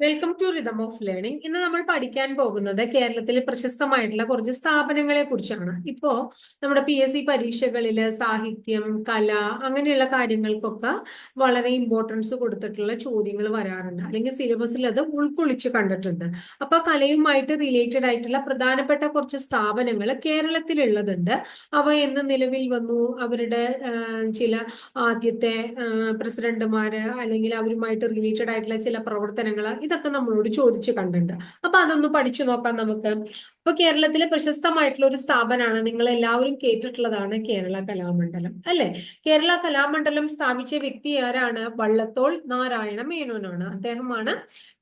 Welcome to rhythm of learning ഇന്ന് നമ്മൾ പഠിക്കാൻ പോകുന്നത് കേരളത്തിലെ പ്രശസ്തമായിട്ടുള്ള കുറച്ച് സ്ഥാപനങ്ങളെ കുറിച്ചാണ്. ഇപ്പോ നമ്മുടെ പി എസ് സി പരീക്ഷകളിൽ സാഹിത്യം കല അങ്ങനെയുള്ള കാര്യങ്ങൾക്കൊക്കെ വളരെ ഇമ്പോർട്ടൻസ് കൊടുത്തിട്ടുള്ള ചോദ്യങ്ങൾ വരാറുണ്ട്. അല്ലെങ്കിൽ സിലബസിൽ അത് ഉൾക്കൊള്ളിച്ച് കണ്ടിട്ടുണ്ട്. അപ്പൊ കലയുമായിട്ട് റിലേറ്റഡ് ആയിട്ടുള്ള പ്രധാനപ്പെട്ട കുറച്ച് സ്ഥാപനങ്ങൾ കേരളത്തിലുള്ളതുണ്ട്. അവ എന്ന് നിലവിൽ വന്നു. അവരുടെ ചില ആദ്യത്തെ പ്രസിഡന്റുമാര് അല്ലെങ്കിൽ അവരുമായിട്ട് റിലേറ്റഡ് ആയിട്ടുള്ള ചില പ്രവർത്തനങ്ങൾ ഇതൊക്കെ നമ്മളോട് ചോദിച്ചു കണ്ടിട്ടുണ്ട്. അപ്പൊ അതൊന്ന് പഠിച്ചു നോക്കാം നമുക്ക്. ഇപ്പൊ കേരളത്തിലെ പ്രശസ്തമായിട്ടുള്ള ഒരു സ്ഥാപനമാണ് നിങ്ങൾ എല്ലാവരും കേട്ടിട്ടുള്ളതാണ് കേരള കലാമണ്ഡലം അല്ലെ? കേരള കലാമണ്ഡലം സ്ഥാപിച്ച വ്യക്തി ആരാണ്? വള്ളത്തോൾ നാരായണ മേനോനാണ്. അദ്ദേഹമാണ്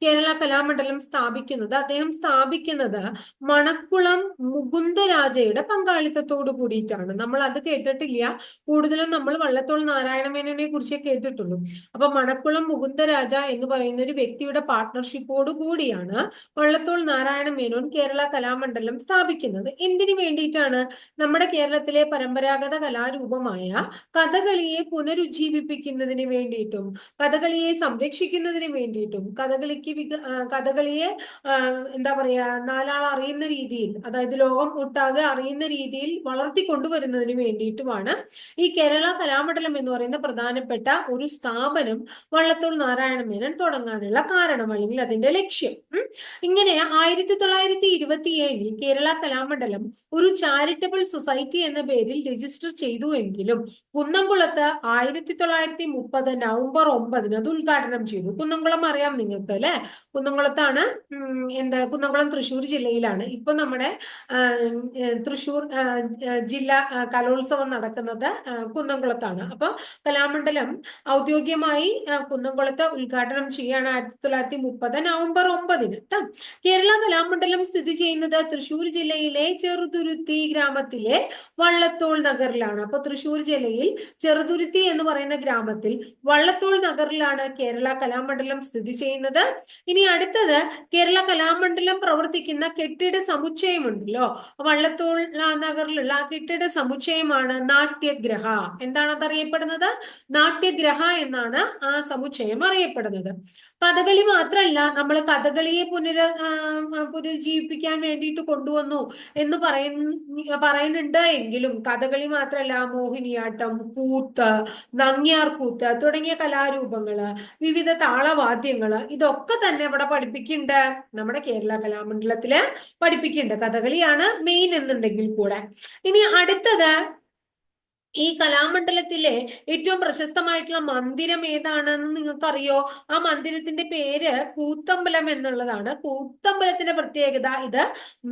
കേരള കലാമണ്ഡലം സ്ഥാപിക്കുന്നത്. അദ്ദേഹം സ്ഥാപിക്കുന്നത് മണക്കുളം മുകുന്ദരാജയുടെ പങ്കാളിത്തത്തോട് കൂടിയിട്ടാണ്. നമ്മൾ അത് കേട്ടിട്ടില്ല. കൂടുതലും നമ്മൾ വള്ളത്തോൾ നാരായണ മേനോനെ കുറിച്ച് കേട്ടിട്ടുള്ളൂ. അപ്പൊ മണക്കുളം മുകുന്ദരാജ എന്ന് പറയുന്ന ഒരു വ്യക്തിയുടെ പാർട്ട്ണർഷിപ്പോട് കൂടിയാണ് വള്ളത്തോൾ നാരായണ മേനോൻ കേരള കലാമണ്ഡലം മണ്ഡലം സ്ഥാപിക്കുന്നത്. എന്തിനു വേണ്ടിയിട്ടാണ്? നമ്മുടെ കേരളത്തിലെ പരമ്പരാഗത കലാരൂപമായ കഥകളിയെ പുനരുജ്ജീവിപ്പിക്കുന്നതിന് വേണ്ടിയിട്ടും കഥകളിയെ സംരക്ഷിക്കുന്നതിന് വേണ്ടിയിട്ടും കഥകളിക്ക് കഥകളിയെ എന്താ പറയാ നാലാൾ അറിയുന്ന രീതിയിൽ അതായത് ലോകം ഒട്ടാകെ അറിയുന്ന രീതിയിൽ വളർത്തി കൊണ്ടുവരുന്നതിന് വേണ്ടിയിട്ടുമാണ് ഈ കേരള കലാമണ്ഡലം എന്ന് പറയുന്ന പ്രധാനപ്പെട്ട ഒരു സ്ഥാപനം വള്ളത്തോൾ നാരായണ മേനൻ തുടങ്ങാനുള്ള കാരണം അല്ലെങ്കിൽ അതിന്റെ ലക്ഷ്യം. ഇങ്ങനെ ആയിരത്തി തൊള്ളായിരത്തി ഇരുപത്തി ഏഴിൽ കേരള കലാമണ്ഡലം ഒരു ചാരിറ്റബിൾ സൊസൈറ്റി എന്ന പേരിൽ രജിസ്റ്റർ ചെയ്തുവെങ്കിലും കുന്നംകുളത്ത് ആയിരത്തി തൊള്ളായിരത്തി മുപ്പത് നവംബർ ഒമ്പതിന് അത് ഉദ്ഘാടനം ചെയ്തു. കുന്നംകുളം അറിയാം നിങ്ങൾക്ക് അല്ലെ? കുന്നംകുളത്താണ് എന്താ കുന്നംകുളം തൃശ്ശൂർ ജില്ലയിലാണ്. ഇപ്പൊ നമ്മുടെ തൃശ്ശൂർ ജില്ലാ കലോത്സവം നടക്കുന്നത് കുന്നംകുളത്താണ്. അപ്പൊ കലാമണ്ഡലം ഔദ്യോഗികമായി കുന്നംകുളത്ത് ഉദ്ഘാടനം ചെയ്യാണ് ആയിരത്തി തൊള്ളായിരത്തി മുപ്പത് നവംബർ ഒമ്പതിന്. കേരള കലാമണ്ഡലം സ്ഥിതി ചെയ്യുന്നത് തൃശൂർ ജില്ലയിലെ ചെറുതുരുത്തി ഗ്രാമത്തിലെ വള്ളത്തോൾ നഗറിലാണ്. അപ്പൊ തൃശ്ശൂർ ജില്ലയിൽ ചെറുതുരുത്തി എന്ന് പറയുന്ന ഗ്രാമത്തിൽ വള്ളത്തോൾ നഗറിലാണ് കേരള കലാമണ്ഡലം സ്ഥിതി ചെയ്യുന്നത്. ഇനി അടുത്തത് കേരള കലാമണ്ഡലം പ്രവർത്തിക്കുന്ന കെട്ടിട സമുച്ചയമുണ്ടല്ലോ. വള്ളത്തോൾ നഗറിലുള്ള കെട്ടിട സമുച്ചയമാണ് നാട്യഗ്രഹ. എന്താണ് അത് അറിയപ്പെടുന്നത് നാട്യഗ്രഹ എന്നാണ് ആ സമുച്ചയം അറിയപ്പെടുന്നത്. കഥകളി മാത്രമല്ല നമ്മൾ കഥകളിയെ പുനര പുനരുജ്ജീവിപ്പിക്കാൻ വേണ്ടിയിട്ട് കൊണ്ടുവന്നു എന്ന് പറയുന്ന പറയുന്നുണ്ട്. എങ്കിലും കഥകളി മാത്രമല്ല മോഹിനിയാട്ടം കൂത്ത് നങ്ങിയാർ കൂത്ത് തുടങ്ങിയ കലാരൂപങ്ങൾ വിവിധ താളവാദ്യങ്ങൾ ഇതൊക്കെ തന്നെ ഇവിടെ പഠിപ്പിക്കുന്നുണ്ട്. നമ്മുടെ കേരള കലാമണ്ഡലത്തിൽ പഠിപ്പിക്കുന്നുണ്ട്. കഥകളിയാണ് മെയിൻ എന്നുണ്ടെങ്കിൽ കൂടെ. ഇനി അടുത്തത് ഈ കലാമണ്ഡലത്തിലെ ഏറ്റവും പ്രശസ്തമായിട്ടുള്ള മന്ദിരം ഏതാണെന്ന് നിങ്ങൾക്കറിയോ? ആ മന്ദിരത്തിന്റെ പേര് കൂത്തമ്പലം എന്നുള്ളതാണ്. കൂത്തമ്പലത്തിന്റെ പ്രത്യേകത ഇത്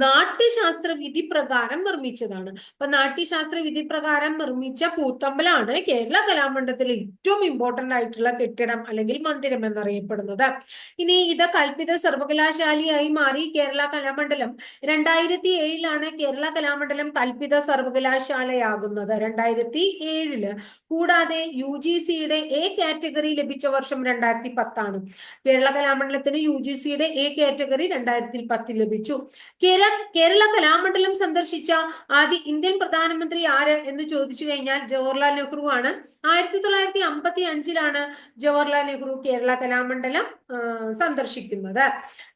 നാട്യശാസ്ത്ര വിധി പ്രകാരം നിർമ്മിച്ചതാണ്. അപ്പൊ നാട്യശാസ്ത്ര വിധി പ്രകാരം നിർമ്മിച്ച കൂത്തമ്പലാണ് കേരള കലാമണ്ഡലത്തിലെ ഏറ്റവും ഇമ്പോർട്ടന്റ് ആയിട്ടുള്ള കെട്ടിടം അല്ലെങ്കിൽ മന്ദിരം എന്നറിയപ്പെടുന്നത്. ഇനി ഇത് കൽപ്പിത സർവകലാശാലയായി മാറി കേരള കലാമണ്ഡലം. രണ്ടായിരത്തി ഏഴിലാണ് കേരള കലാമണ്ഡലം കൽപ്പിത സർവകലാശാലയാകുന്നത്. രണ്ടായിരത്തി രണ്ടായിരത്തി ഏഴിൽ. കൂടാതെ യു ജി സിയുടെ എ കാറ്റഗറി ലഭിച്ച വർഷം രണ്ടായിരത്തി പത്താണ് കേരള കലാമണ്ഡലത്തിന് യു ജി സിയുടെ എ കാറ്റഗറി രണ്ടായിരത്തി പത്തിൽ ലഭിച്ചു. കേരള കേരള കലാമണ്ഡലം സന്ദർശിച്ച ആദ്യ ഇന്ത്യൻ പ്രധാനമന്ത്രി ആര് എന്ന് ചോദിച്ചു കഴിഞ്ഞാൽ ജവഹർലാൽ നെഹ്റു ആണ്. ആയിരത്തി തൊള്ളായിരത്തി അമ്പത്തി അഞ്ചിലാണ് ജവഹർലാൽ നെഹ്റു കേരള കലാമണ്ഡലം സന്ദർശിക്കുന്നത്.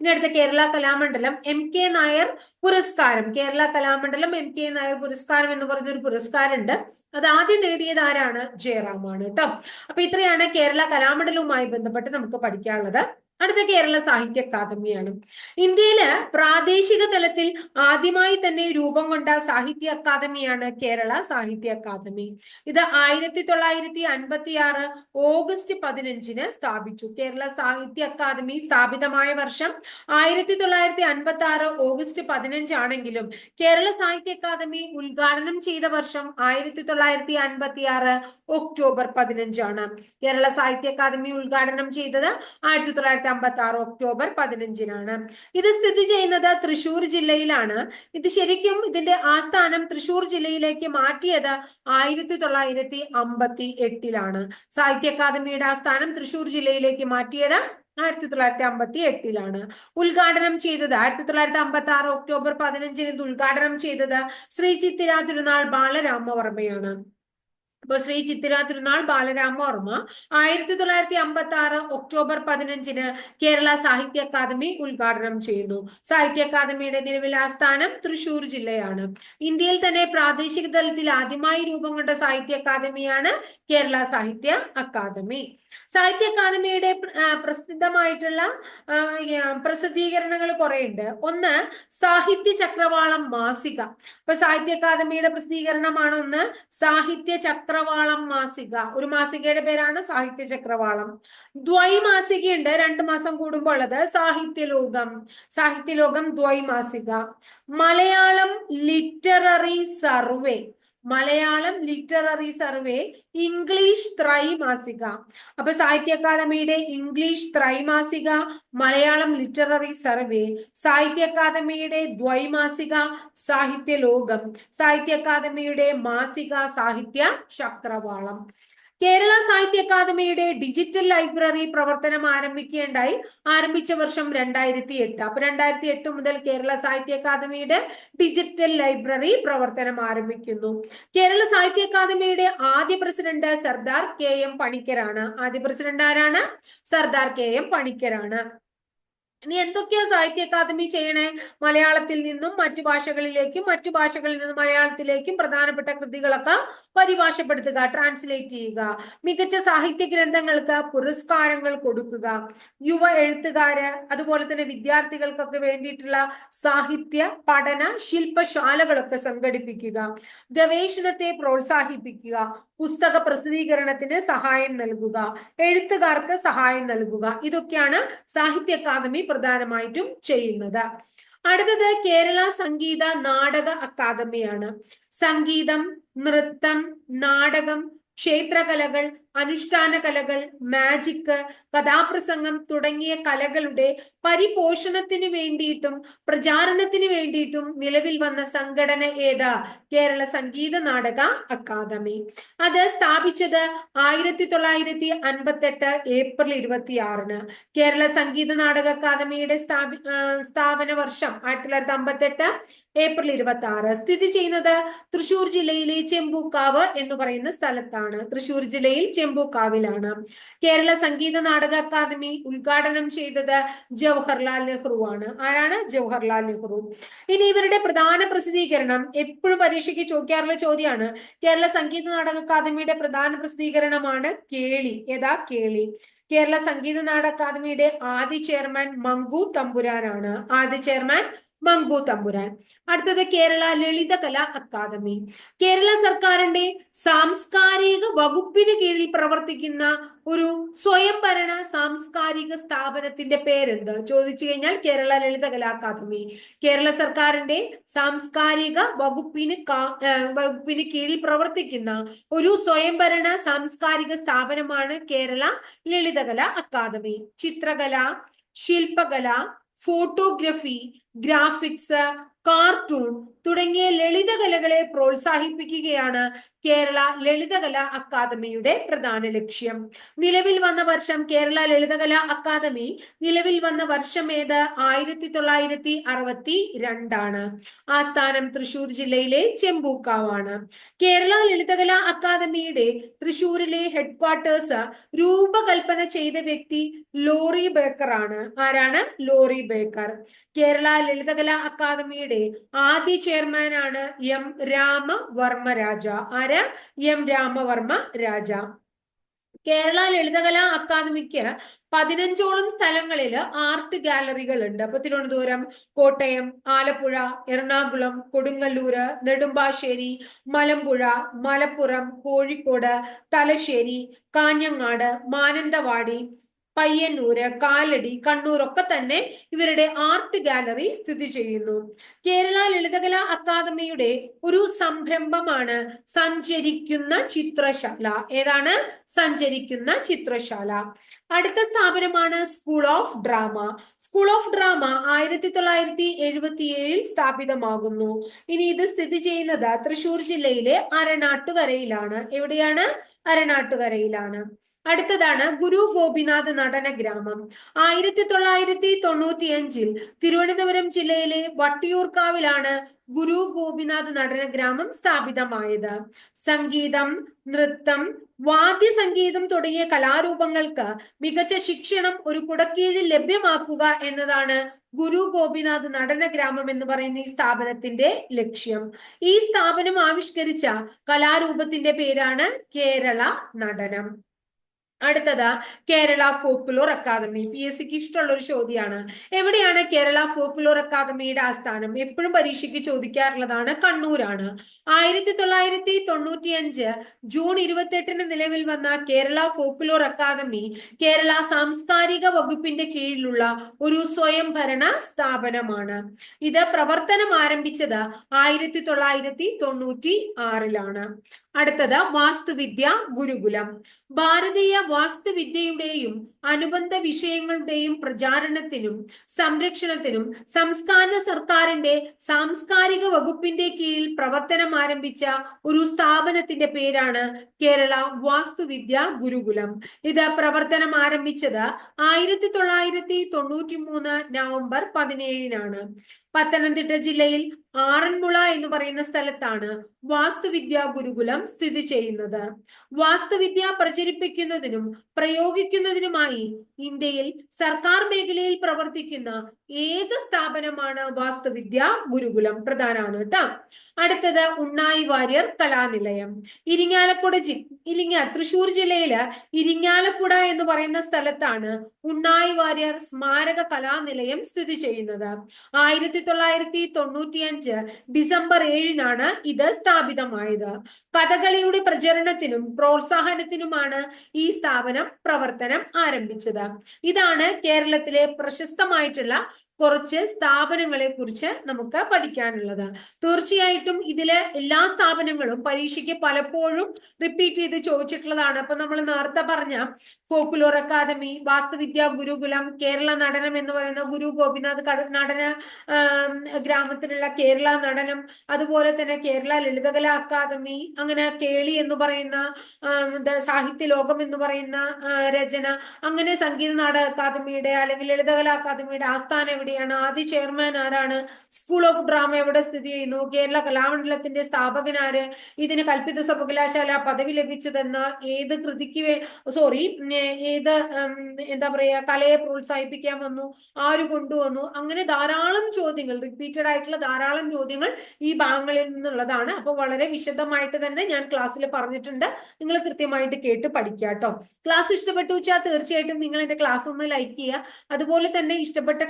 ഇനി അടുത്ത കേരള കലാമണ്ഡലം എം കെ നായർ പുരസ്കാരം. കേരള കലാമണ്ഡലം എം കെ നായർ പുരസ്കാരം എന്ന് പറയുന്ന ഒരു പുരസ്കാരമുണ്ട്. അത് ആദ്യം നേടിയത് ആരാണ്? ജയറാമാണ് കേട്ടോ അപ്പൊ ഇത്രയാണ് കേരള കലാമണ്ഡലവുമായി ബന്ധപ്പെട്ട് നമുക്ക് പഠിക്കാനുള്ളത്. അടുത്ത കേരള സാഹിത്യ അക്കാദമിയാണ്. ഇന്ത്യയിൽ പ്രാദേശിക തലത്തിൽ ആദ്യമായി തന്നെ രൂപം കൊണ്ട സാഹിത്യ അക്കാദമിയാണ് കേരള സാഹിത്യ അക്കാദമി. ഇത് ആയിരത്തി തൊള്ളായിരത്തി അൻപത്തി ആറ് ഓഗസ്റ്റ് പതിനഞ്ചിന് സ്ഥാപിച്ചു. കേരള സാഹിത്യ അക്കാദമി സ്ഥാപിതമായ വർഷം ആയിരത്തി തൊള്ളായിരത്തി അൻപത്തി ആറ് ഓഗസ്റ്റ് പതിനഞ്ചാണെങ്കിലും കേരള സാഹിത്യ അക്കാദമി ഉദ്ഘാടനം ചെയ്ത വർഷം ആയിരത്തി തൊള്ളായിരത്തി അൻപത്തി ആറ് ഒക്ടോബർ പതിനഞ്ചാണ്. കേരള സാഹിത്യ അക്കാദമി ഉദ്ഘാടനം ചെയ്തത് ആയിരത്തി തൊള്ളായിരത്തി അമ്പത്തി ആറ് ഒക്ടോബർ പതിനഞ്ചിനാണ്. ഇത് സ്ഥിതി ചെയ്യുന്നത് തൃശൂർ ജില്ലയിലാണ്. ഇത് ശരിക്കും ഇതിന്റെ ആസ്ഥാനം തൃശൂർ ജില്ലയിലേക്ക് മാറ്റിയത് ആയിരത്തി തൊള്ളായിരത്തി അമ്പത്തി എട്ടിലാണ് സാഹിത്യ അക്കാദമിയുടെ ആസ്ഥാനം തൃശൂർ ജില്ലയിലേക്ക് മാറ്റിയത് ആയിരത്തി തൊള്ളായിരത്തി അമ്പത്തി എട്ടിലാണ് ഉദ്ഘാടനം ചെയ്തത് ആയിരത്തി തൊള്ളായിരത്തി അമ്പത്തി ആറ് ഒക്ടോബർ പതിനഞ്ചിന് ഇത് ഉദ്ഘാടനം ചെയ്തത് ശ്രീ ചിത്തിര തിരുനാൾ ബാലരാമവർമ്മയാണ്. അപ്പൊ ശ്രീ ചിത്തിര തിരുനാൾ ബാലരാമവർമ്മ ആയിരത്തി തൊള്ളായിരത്തി അമ്പത്തി ആറ് ഒക്ടോബർ പതിനഞ്ചിന് കേരള സാഹിത്യ അക്കാദമി ഉദ്ഘാടനം ചെയ്യുന്നു. സാഹിത്യ അക്കാദമിയുടെ നിലവിലെ ആസ്ഥാനം തൃശൂർ ജില്ലയാണ്. ഇന്ത്യയിൽ തന്നെ പ്രാദേശിക തലത്തിൽ ആദ്യമായി രൂപം കൊണ്ട സാഹിത്യ അക്കാദമിയാണ് കേരള സാഹിത്യ അക്കാദമി. സാഹിത്യ അക്കാദമിയുടെ പ്രസിദ്ധമായിട്ടുള്ള പ്രസിദ്ധീകരണങ്ങൾ കുറെ ഉണ്ട് ഒന്ന് സാഹിത്യ ചക്രവാളം മാസിക. ഇപ്പൊ സാഹിത്യ അക്കാദമിയുടെ പ്രസിദ്ധീകരണമാണ് ഒന്ന് സാഹിത്യ ചക്രവാളം മാസിക. ഒരു മാസികയുടെ പേരാണ് സാഹിത്യ ചക്രവാളം. ദ്വൈമാസികയുണ്ട് രണ്ട് മാസം കൂടുമ്പോൾ ഉള്ളത് സാഹിത്യലോകം സാഹിത്യലോകം ദ്വൈമാസിക Malayalam literary survey. Malayalam literary survey English ത്രൈമാസിക. അപ്പൊ സാഹിത്യ അക്കാദമിയുടെ ഇംഗ്ലീഷ് ത്രൈമാസിക മലയാളം ലിറ്റററി സർവേ സാഹിത്യ അക്കാദമിയുടെ ദ്വൈമാസിക സാഹിത്യ ലോകം സാഹിത്യ അക്കാദമിയുടെ മാസിക സാഹിത്യ ചക്രവാളം. കേരള സാഹിത്യ അക്കാദമിയുടെ ഡിജിറ്റൽ ലൈബ്രറി പ്രവർത്തനം ആരംഭിക്കുകയുണ്ടായി. ആരംഭിച്ച വർഷം രണ്ടായിരത്തി എട്ട് അപ്പൊ രണ്ടായിരത്തി എട്ട് മുതൽ കേരള സാഹിത്യ അക്കാദമിയുടെ ഡിജിറ്റൽ ലൈബ്രറി പ്രവർത്തനം ആരംഭിക്കുന്നു. കേരള സാഹിത്യ അക്കാദമിയുടെ ആദ്യ പ്രസിഡന്റ് സർദാർ കെ എം പണിക്കരാണ്. ആദ്യ പ്രസിഡന്റ് ആരാണ്? സർദാർ കെ എം പണിക്കരാണ്. ഇനി എന്തൊക്കെയാ സാഹിത്യ അക്കാദമി ചെയ്യണേ? മലയാളത്തിൽ നിന്നും മറ്റു ഭാഷകളിലേക്കും മറ്റു ഭാഷകളിൽ നിന്നും മലയാളത്തിലേക്കും പ്രധാനപ്പെട്ട കൃതികളൊക്കെ പരിഭാഷപ്പെടുത്തുക ട്രാൻസ്ലേറ്റ് ചെയ്യുക. മികച്ച സാഹിത്യ ഗ്രന്ഥങ്ങൾക്ക് പുരസ്കാരങ്ങൾ കൊടുക്കുക. യുവ എഴുത്തുകാര് അതുപോലെ തന്നെ വിദ്യാർത്ഥികൾക്കൊക്കെ വേണ്ടിയിട്ടുള്ള സാഹിത്യ പഠന ശില്പശാലകളൊക്കെ സംഘടിപ്പിക്കുക. ഗവേഷണത്തെ പ്രോത്സാഹിപ്പിക്കുക. പുസ്തക പ്രസിദ്ധീകരണത്തിന് സഹായം നൽകുക. എഴുത്തുകാർക്ക് സഹായം നൽകുക. ഇതൊക്കെയാണ് സാഹിത്യ അക്കാദമി പ്രധാനമായിട്ടും ചെയ്യുന്നത്. അടുത്തത് കേരള സംഗീത നാടക അക്കാദമിയാണ്. സംഗീതം നൃത്തം നാടകം ക്ഷേത്രകലകൾ അനുഷ്ഠാന കലകൾ മാജിക്ക് കഥാപ്രസംഗം തുടങ്ങിയ കലകളുടെ പരിപോഷണത്തിന് വേണ്ടിയിട്ടും പ്രചാരണത്തിന് വേണ്ടിയിട്ടും നിലവിൽ വന്ന സംഘടന ഏതാ? കേരള സംഗീത നാടക അക്കാദമി. അത് സ്ഥാപിച്ചത് ആയിരത്തി തൊള്ളായിരത്തി അൻപത്തെട്ട് ഏപ്രിൽ ഇരുപത്തി ആറിന് കേരള സംഗീത നാടക അക്കാദമിയുടെ സ്ഥാപി സ്ഥാപന വർഷം ആയിരത്തി തൊള്ളായിരത്തി അമ്പത്തെട്ട് ഏപ്രിൽ ഇരുപത്തി ആറ് സ്ഥിതി ചെയ്യുന്നത് തൃശൂർ ജില്ലയിലെ ചെമ്പൂക്കാവ് എന്ന് പറയുന്ന സ്ഥലത്താണ്. തൃശൂർ ജില്ലയിൽ ചെമ്പൂക്കാവിലാണ്. കേരള സംഗീത നാടക അക്കാദമി ഉദ്ഘാടനം ചെയ്തത് ജവഹർലാൽ നെഹ്റു ആണ്. ആരാണ്? ജവഹർലാൽ നെഹ്റു. ഇനി ഇവരുടെ പ്രധാന പ്രസിദ്ധീകരണം എപ്പോഴും പരീക്ഷയ്ക്ക് ചോദിക്കാറുള്ള ചോദ്യമാണ്. കേരള സംഗീത നാടക അക്കാദമിയുടെ പ്രധാന പ്രസിദ്ധീകരണമാണ് കേളി. ഏതാ? കേളി. കേരള സംഗീത നാടക അക്കാദമിയുടെ ആദ്യ ചെയർമാൻ മങ്കു തമ്പുരാനാണ്. ആദ്യ ചെയർമാൻ മങ്കു തമ്പുരാൻ. അടുത്തത് കേരള ലളിതകല അക്കാദമി. കേരള സർക്കാരിന്റെ സാംസ്കാരിക വകുപ്പിന് കീഴിൽ പ്രവർത്തിക്കുന്ന ഒരു സ്വയംഭരണ സാംസ്കാരിക സ്ഥാപനത്തിന്റെ പേരെന്ത്? ചോദിച്ചു കഴിഞ്ഞാൽ കേരള ലളിതകല അക്കാദമി. കേരള സർക്കാരിന്റെ സാംസ്കാരിക വകുപ്പിന് വകുപ്പിന് കീഴിൽ പ്രവർത്തിക്കുന്ന ഒരു സ്വയംഭരണ സാംസ്കാരിക സ്ഥാപനമാണ് കേരള ലളിതകല അക്കാദമി. ചിത്രകല ശില്പകല ഫോട്ടോഗ്രഫി graphics കാർട്ടൂൺ തുടങ്ങിയ ലളിതകലകളെ പ്രോത്സാഹിപ്പിക്കുകയാണ് കേരള ലളിതകല അക്കാദമിയുടെ പ്രധാന ലക്ഷ്യം. നിലവിൽ വന്ന വർഷം കേരള ലളിതകല അക്കാദമി നിലവിൽ വന്ന വർഷം ഏത്? ആയിരത്തി തൊള്ളായിരത്തി അറുപത്തി രണ്ടാണ് ആസ്ഥാനം തൃശൂർ ജില്ലയിലെ ചെമ്പൂക്കാവാണ്. കേരള ലളിതകല അക്കാദമിയുടെ തൃശൂരിലെ ഹെഡ്ക്വാർട്ടേഴ്സ് രൂപകൽപ്പന ചെയ്ത വ്യക്തി ലോറി ബേക്കറാണ്. ആരാണ്? Lorry Baker. കേരള ലളിതകല അക്കാദമിയുടെ ആദ്യ ചെയർമാനാണ് എം രാമവർമ്മ രാജ ആര്? എം രാമവർമ്മ രാജ കേരള ലളിതകലാ അക്കാദമിക്ക് പതിനഞ്ചോളം സ്ഥലങ്ങളിൽ ആർട്ട് ഗാലറികൾ ഉണ്ട്. അപ്പൊ തിരുവനന്തപുരം കോട്ടയം ആലപ്പുഴ എറണാകുളം കൊടുങ്ങല്ലൂര് നെടുമ്പാശ്ശേരി മലമ്പുഴ മലപ്പുറം കോഴിക്കോട് തലശ്ശേരി കാഞ്ഞങ്ങാട് മാനന്തവാടി പയ്യന്നൂര് കാലടി കണ്ണൂർ ഒക്കെ തന്നെ ഇവരുടെ ആർട്ട് ഗാലറി സ്ഥിതി ചെയ്യുന്നു. കേരള ലളിതകലാ അക്കാദമിയുടെ ഒരു സംരംഭമാണ് സഞ്ചരിക്കുന്ന ചിത്രശാല. ഏതാണ്? സഞ്ചരിക്കുന്ന ചിത്രശാല. അടുത്ത സ്ഥാപനമാണ് school of drama school of drama ആയിരത്തി തൊള്ളായിരത്തി എഴുപത്തി ഏഴിൽ സ്ഥാപിതമാകുന്നു. ഇനി ഇത് സ്ഥിതി ചെയ്യുന്നത് തൃശൂർ ജില്ലയിലെ അരണാട്ടുകരയിലാണ് എവിടെയാണ്? അരണാട്ടുകരയിലാണ് അടുത്തതാണ് ഗുരു ഗോപിനാഥ് നടന ഗ്രാമം. ആയിരത്തി തൊള്ളായിരത്തി തൊണ്ണൂറ്റി അഞ്ചിൽ തിരുവനന്തപുരം ജില്ലയിലെ വട്ടിയൂർക്കാവിലാണ് ഗുരു ഗോപിനാഥ് നടന ഗ്രാമം സ്ഥാപിതമായത്. സംഗീതം നൃത്തം വാദ്യ സംഗീതം തുടങ്ങിയ കലാരൂപങ്ങൾക്ക് മികച്ച ശിക്ഷണം ഒരു കുടക്കീഴിൽ ലഭ്യമാക്കുക എന്നതാണ് ഗുരു ഗോപിനാഥ് നടന ഗ്രാമം എന്ന് പറയുന്ന ഈ സ്ഥാപനത്തിന്റെ ലക്ഷ്യം. ഈ സ്ഥാപനം ആവിഷ്കരിച്ച കലാരൂപത്തിന്റെ പേരാണ് കേരള നടനം. അടുത്തത് Kerala folklore academy P S സിക്ക് ഇഷ്ടമുള്ള ഒരു ചോദ്യമാണ് എവിടെയാണ് കേരള ഫോക്ലോർ അക്കാദമിയുടെ ആസ്ഥാനം? എപ്പോഴും പരീക്ഷയ്ക്ക് ചോദിക്കാറുള്ളതാണ് കണ്ണൂരാണ്. ആയിരത്തി തൊള്ളായിരത്തി തൊണ്ണൂറ്റി അഞ്ച് ജൂൺ ഇരുപത്തെട്ടിന് നിലവിൽ വന്ന കേരള ഫോക്ലോർ അക്കാദമി കേരള സാംസ്കാരിക വകുപ്പിന്റെ കീഴിലുള്ള ഒരു സ്വയംഭരണ സ്ഥാപനമാണ്. ഇത് പ്രവർത്തനം ആരംഭിച്ചത് ആയിരത്തി തൊള്ളായിരത്തി തൊണ്ണൂറ്റി ആറിലാണ് അടുത്തത് വാസ്തുവിദ്യ ഗുരുകുലം. ഭാരതീയ വാസ്തുവിദ്യയുടെയും അനുബന്ധ വിഷയങ്ങളുടെയും പ്രചാരണത്തിനും സംരക്ഷണത്തിനും സംസ്ഥാന സർക്കാരിന്റെ സാംസ്കാരിക വകുപ്പിന്റെ കീഴിൽ പ്രവർത്തനം ആരംഭിച്ച ഒരു സ്ഥാപനത്തിന്റെ പേരാണ് കേരള വാസ്തുവിദ്യ ഗുരുകുലം. ഇത് പ്രവർത്തനം ആരംഭിച്ചത് ആയിരത്തി തൊള്ളായിരത്തി തൊണ്ണൂറ്റി മൂന്ന് നവംബർ പതിനേഴിനാണ്. പത്തനംതിട്ട ജില്ലയിൽ ആറന്മുള എന്ന് പറയുന്ന സ്ഥലത്താണ് വാസ്തുവിദ്യ ഗുരുകുലം സ്ഥിതി ചെയ്യുന്നത്. വാസ്തുവിദ്യ പ്രചരിപ്പിക്കുന്നതിനും പ്രയോഗിക്കുന്നതിനുമായി ഇന്ത്യയിൽ സർക്കാർ മേഖലയിൽ പ്രവർത്തിക്കുന്ന ഏക സ്ഥാപനമാണ് വാസ്തുവിദ്യ ഗുരുകുലം. പ്രധാനമാണ് കേട്ടോ. അടുത്തത് ഉണ്ണായി വാര്യർ കലാനിലയം. ഇരിങ്ങാലക്കുട ജി ഇരിങ്ങ തൃശൂർ ജില്ലയിൽ ഇരിങ്ങാലക്കുട എന്ന് പറയുന്ന സ്ഥലത്താണ് ഉണ്ണായി വാര്യർ സ്മാരക കലാനിലയം സ്ഥിതി ചെയ്യുന്നത്. ആയിരത്തി തൊള്ളായിരത്തി തൊണ്ണൂറ്റി അഞ്ച് ഡിസംബർ ഏഴിനാണ് ഇത് സ്ഥാപിതമായത്. കഥകളിയുടെ പ്രചരണത്തിനും പ്രോത്സാഹനത്തിനുമാണ് ഈ സ്ഥാപനം പ്രവർത്തനം ആരംഭിച്ചത്. ഇതാണ് കേരളത്തിലെ പ്രശസ്തമായിട്ടുള്ള കുറച്ച് സ്ഥാപനങ്ങളെ കുറിച്ച് നമുക്ക് പഠിക്കാനുള്ളത്. തീർച്ചയായിട്ടും ഇതിലെ എല്ലാ സ്ഥാപനങ്ങളും പരീക്ഷയ്ക്ക് പലപ്പോഴും റിപ്പീറ്റ് ചെയ്ത് ചോദിച്ചിട്ടുള്ളതാണ്. അപ്പൊ നമ്മൾ നേരത്തെ പറഞ്ഞ ഫോക്കുലോർ അക്കാദമി വാസ്തുവിദ്യ ഗുരുകുലം കേരള നടനം എന്ന് പറയുന്ന ഗുരു ഗോപിനാഥ് നടന ഗ്രാമത്തിലുള്ള കേരള നടനം അതുപോലെ തന്നെ കേരള ലളിതകല അക്കാദമി അങ്ങനെ കേളി എന്ന് പറയുന്ന സാഹിത്യ ലോകം എന്ന് പറയുന്ന രചന അങ്ങനെ സംഗീത നാടക അക്കാദമിയുടെ അല്ലെങ്കിൽ ലളിതകല അക്കാദമിയുടെ ആസ്ഥാനം എവിടെയാണ് ആദ്യ ചെയർമാൻ ആരാണ്? സ്കൂൾ ഓഫ് ഡ്രാമ എവിടെ സ്ഥിതി ചെയ്യുന്നു? കേരള കലാമണ്ഡലത്തിന്റെ സ്ഥാപകനാര് ഇതിന് കൽപ്പിത സർവകലാശാല പദവി ലഭിച്ചതെന്ന് ഏത് കൃതിക്ക് സോറി ഏത് എന്താ പറയാ കലയെ പ്രോത്സാഹിപ്പിക്കാൻ വന്നു? ആര് കൊണ്ടുവന്നു? അങ്ങനെ ധാരാളം ചോദ്യങ്ങൾ റിപ്പീറ്റഡ് ആയിട്ടുള്ള ധാരാളം ചോദ്യങ്ങൾ ഈ ഭാഗങ്ങളിൽ നിന്നുള്ളതാണ്. അപ്പോൾ വളരെ വിശദമായിട്ട് തന്നെ ഞാൻ ക്ലാസ്സിൽ പറഞ്ഞിട്ടുണ്ട്. നിങ്ങൾ കൃത്യമായിട്ട് കേട്ട് പഠിക്കുക കേട്ടോ ക്ലാസ് ഇഷ്ടപ്പെട്ടു വെച്ചാൽ തീർച്ചയായിട്ടും നിങ്ങൾ എന്റെ ക്ലാസ് ഒന്ന് ലൈക്ക് ചെയ്യുക. അതുപോലെ തന്നെ ഇഷ്ടപ്പെട്ട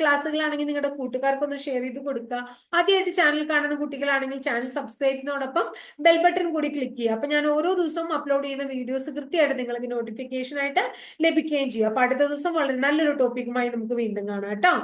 ക്ലാസ്സുകളാണെങ്കിൽ നിങ്ങളുടെ കൂട്ടുകാർക്കൊന്ന് ഷെയർ ചെയ്ത് കൊടുക്കുക. ആദ്യമായിട്ട് ചാനൽ കാണുന്ന കുട്ടികളാണെങ്കിൽ ചാനൽ സബ്സ്ക്രൈബ് ചെയ്യുന്നതോടൊപ്പം ബെൽ ബട്ടൺ കൂടി ക്ലിക്ക് ചെയ്യുക. അപ്പൊ ഞാൻ ഓരോ ദിവസവും അപ്ലോഡ് ചെയ്യുന്ന വീഡിയോസ് കൃത്യമായിട്ട് നിങ്ങൾക്ക് നോട്ടിഫിക്കേഷൻ ആയിട്ട് ലഭിക്കുകയും ചെയ്യുക അപ്പൊ അടുത്ത ദിവസം വളരെ നല്ലൊരു ടോപ്പിക്കുമായി നമുക്ക് വീണ്ടും കാണാം കേട്ടോ.